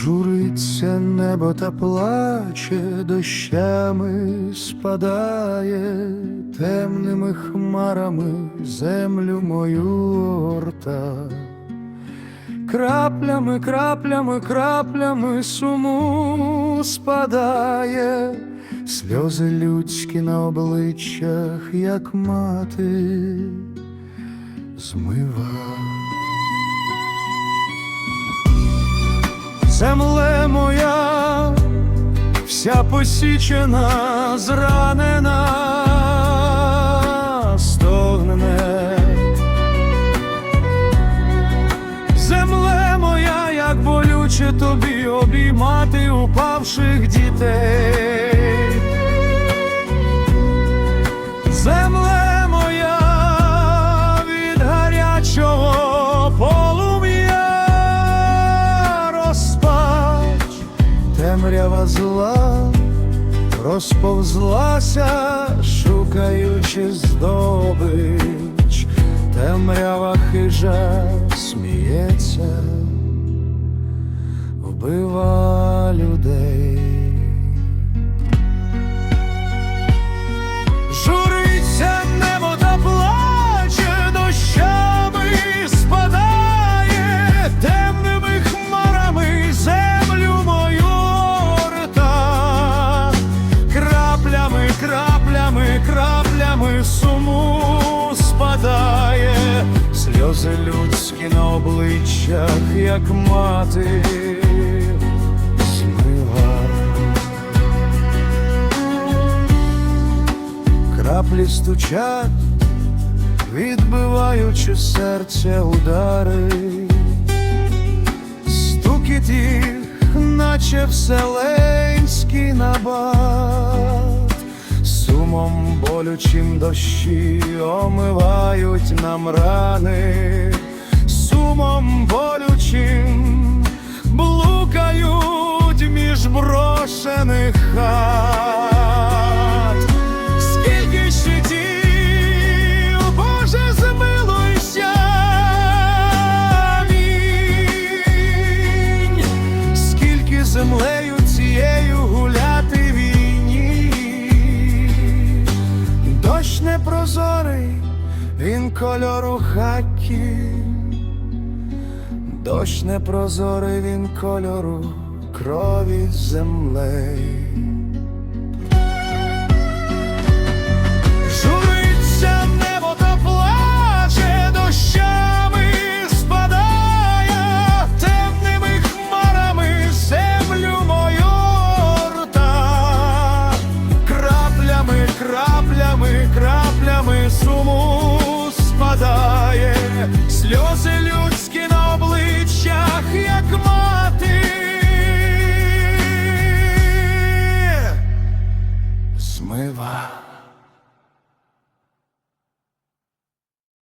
Журиться небо та плаче, дощами спадає, темними хмарами землю мою орта. Краплями, краплями, краплями суму спадає, сльози людські на обличчях, як мати, змива. Земле моя, вся посічена, зранена, стогне. Земле моя, як болюче тобі обіймати упавших дітей. Темрява зла розповзлася, шукаючи здобич, темрява хижа сміється, вбива людей. Сльози людські на обличчях, як мати. Краплі стучать, відбиваючи серця удари, стукіт їх, наче вселенський набат, сумом болючим дощі омивають нам рани, сумом болючим блукають між брошених хат. він кольору хакі, дощ непрозорий він кольору крові землей. Журиться небо та плаче дощами спадає темними хмарами землю мою рта, краплями, краплями суму виглядає, сльози людські на обличчях, як мати, змива.